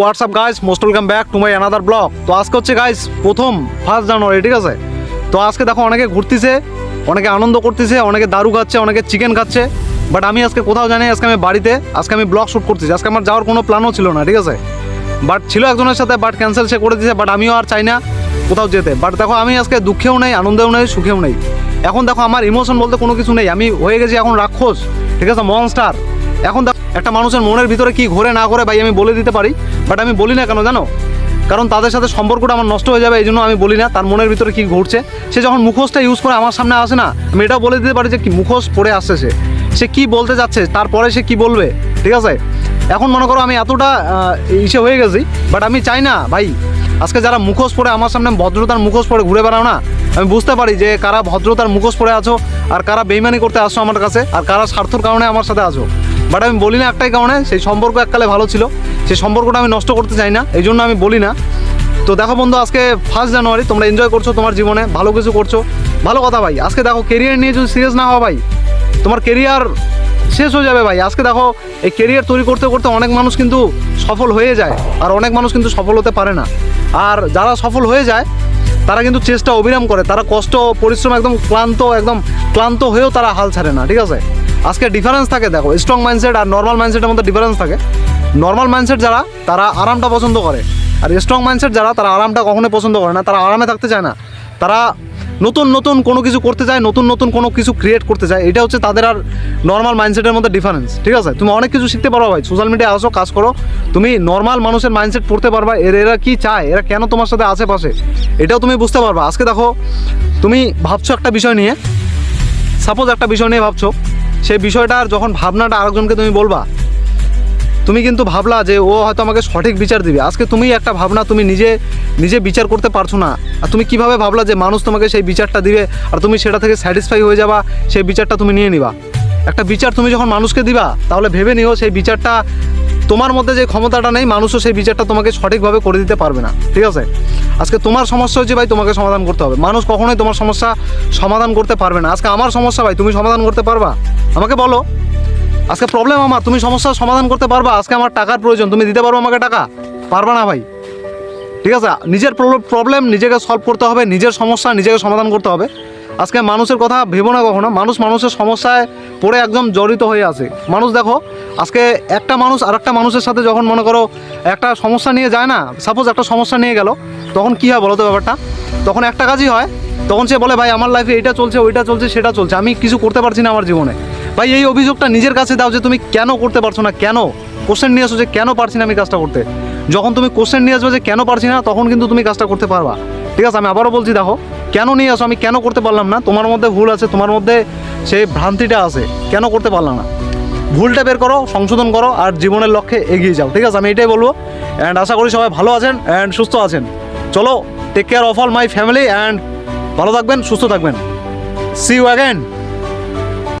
WhatsApp guys most welcome back to my another blog তো আজকে হচ্ছে গাইস প্রথম ফার্স্ট জানুয়ারি, ঠিক আছে? তো আজকে দেখো, অনেকে ঘুরতেছে, অনেকে আনন্দ করতেছে, অনেকে দারু খাচ্ছে, অনেকে চিকেন খাচ্ছে। বাট আমি আজকে কোথাও জানি আজকে আমি বাড়িতে, আজকে আমি ব্লগ শ্যুট করতেছি। আজকে আমার যাওয়ার কোনো প্ল্যানও ছিল না, ঠিক আছে? বাট ছিল একজনের সাথে বাট ক্যান্সেল সে করে দিয়েছে বাট আমিও আর চাই না কোথাও যেতে। বাট দেখো, আমি আজকে দুঃখেও নেই, আনন্দেও নেই, সুখেও নেই। এখন দেখো, আমার ইমোশন বলতে কোনো কিছু নেই। আমি হয়ে গেছি এখন রাক্ষস, ঠিক আছে মনস্টার এখন একটা মানুষের মনের ভিতরে কি ঘোরে না করে ভাই আমি বলে দিতে পারি বাট আমি বলি না কেন জানো? কারণ তাদের সাথে সম্পর্কটা আমার নষ্ট হয়ে যাবে এই জন্য আমি বলি না তার মনের ভিতরে কি ঘটছে সে যখন মুখোশটা ইউজ করে আমার সামনে আসে না, আমি এটাও বলে দিতে পারি যে কি মুখোশ পরে আসছে সে। সে কী বলতে যাচ্ছে, তারপরে সে কি বলবে, ঠিক আছে? এখন মনে করো আমি এতটা ইসে হয়ে গেছি বাট আমি চাই না, ভাই, আজকে যারা মুখোশ পরে আমার সামনে ভদ্রতার মুখোশ পরে ঘুরে বেড়াও না, আমি বুঝতে পারি যে কারা ভদ্রতার মুখোশ পরে আছো আর কারা বেইমানি করতে আসো আমার কাছে আর কারা স্বার্থর কারণে আমার সাথে আছো। বাট আমি বলি না একটাই কারণে, সেই সম্পর্ক এককালে ভালো ছিল। সেই সম্পর্কটা আমি নষ্ট করতে চাই না, এই জন্য আমি বলি না। তো দেখো বন্ধু, আজকে ফার্স্ট জানুয়ারি তোমরা এনজয় করছ তোমার জীবনে, ভালো কিছু করছ। ভালো কথা ভাই, আজকে দেখো কেরিয়ার নিয়ে যদি সিরিয়াস না হওয়া ভাই, তোমার কেরিয়ার শেষ হয়ে যাবে ভাই। আজকে দেখো, এই কেরিয়ার তৈরি করতে করতে অনেক মানুষ কিন্তু সফল হয়ে যায়, আর অনেক মানুষ কিন্তু সফল হতে পারে না। আর যারা সফল হয়ে যায়, তারা কিন্তু চেষ্টা অবিরাম করে, তারা কষ্ট, পরিশ্রম একদম ক্লান্ত একদম ক্লান্ত হয়েও তারা হাল ছাড়ে না, ঠিক আছে? আজকে ডিফারেন্স থাকে, দেখো স্ট্রং মাইন্ডসেট আর নর্মাল মাইন্ডসেটের মধ্যে ডিফারেন্স থাকে। নর্মাল মাইন্ডসেট যারা, তারা আরামটা পছন্দ করে। আর স্ট্রং মাইন্ডসেট যারা, তারা আরামটা কখনোই পছন্দ করে না। তারা আরামে থাকতে চায় না। তারা নতুন নতুন কোনো কিছু করতে চায়, নতুন নতুন কোনো কিছু ক্রিয়েট করতে চায়। এটা হচ্ছে তাদের আর নর্মাল মাইন্ডসেটের মধ্যে ডিফারেন্স ঠিক আছে? তুমি অনেক কিছু শিখতে পারো ভাই। সোশ্যাল মিডিয়া আসো, কাজ করো। তুমি নর্মাল মানুষের মাইন্ডসেট পড়তে পারবা। এর, এরা কী চায়? এরা কেন তোমার সাথে আশেপাশে? এটাও তুমি বুঝতে পারবা। আজকে দেখো, তুমি ভাবছ একটা বিষয় নিয়ে। সাপোজ একটা বিষয় নিয়ে ভাবছ সেই বিষয়টার যখন ভাবনাটা আরেকজনকে তুমি বলবা, তুমি কিন্তু ভাবলা যে ও হয়তো আমাকে সঠিক বিচার দিবে। আজকে তুমি একটা ভাবনা তুমি নিজে নিজে বিচার করতে পারছ না। আর তুমি কীভাবে ভাবলা যে মানুষ তোমাকে সেই বিচারটা দিবে আর তুমি সেটা থেকে স্যাটিসফাই হয়ে যাবা, সেই বিচারটা তুমি নিয়ে নিবা। একটা বিচার তুমি যখন মানুষকে দিবা, তাহলে ভেবে নিও সেই বিচারটা তোমার মধ্যে যে ক্ষমতাটা নেই, মানুষও সেই বিচারটা তোমাকে সঠিকভাবে করে দিতে পারবে না। ঠিক আছে? আজকে তোমার সমস্যা হচ্ছে ভাই তোমাকে সমাধান করতে হবে। মানুষ কখনোই তোমার সমস্যা সমাধান করতে পারবে না। আজকে আমার সমস্যা ভাই, তুমি সমাধান করতে পারবা? আমাকে বলো। আজকে প্রবলেম আমার, তুমি সমস্যার সমাধান করতে পারবা? আজকে আমার টাকার প্রয়োজন, তুমি দিতে পারব আমাকে টাকা? পারবা না ভাই। ঠিক আছে? নিজের প্রবলেম নিজেকে সলভ করতে হবে, নিজের সমস্যা নিজেকে সমাধান করতে হবে। আজকে মানুষের কথা ভেবো না কখনো। মানুষ মানুষের সমস্যায় পড়ে একদম জড়িত হয়ে আছে। মানুষ দেখো, আজকে একটা মানুষ আর একটা মানুষের সাথে যখন মনে করো একটা সমস্যা নিয়ে যায় না সাপোজ একটা সমস্যা নিয়ে গেল, তখন কী হয় বলো তো ব্যাপারটা? তখন একটা কাজই হয়, তখন সে বলে, ভাই, আমার লাইফে এইটা চলছে, ওইটা চলছে, সেটা চলছে, আমি কিছু করতে পারছি না আমার জীবনে। ভাই, এই অভিযোগটা নিজের কাছে দাও যে তুমি কেন করতে পারছ না, কেন? কোশ্চেন নিয়ে আসো যে কেন পারছি না আমি কাজটা করতে। যখন তুমি কোশ্চেন নিয়ে আসবে যে কেন পারছি না, তখন কিন্তু তুমি কাজটা করতে পারবা। ঠিক আছে, আমি আবারও বলছি, দেখো কেন নিয়ে আসো? আমি কেন করতে পারলাম না? তোমার মধ্যে ভুল আছে, তোমার মধ্যে সেই ভ্রান্তিটা আছে। কেন করতে পারলাম না? ভুলটা বের করো, সংশোধন করো, আর জীবনের লক্ষ্যে এগিয়ে যাও। ঠিক আছে, আমি এটাই বলব। অ্যান্ড আশা করি সবাই ভালো আছেন অ্যান্ড সুস্থ আছেন। চলো take care of all my family and ভালো থাকবেন, সুস্থ থাকবেন। C you again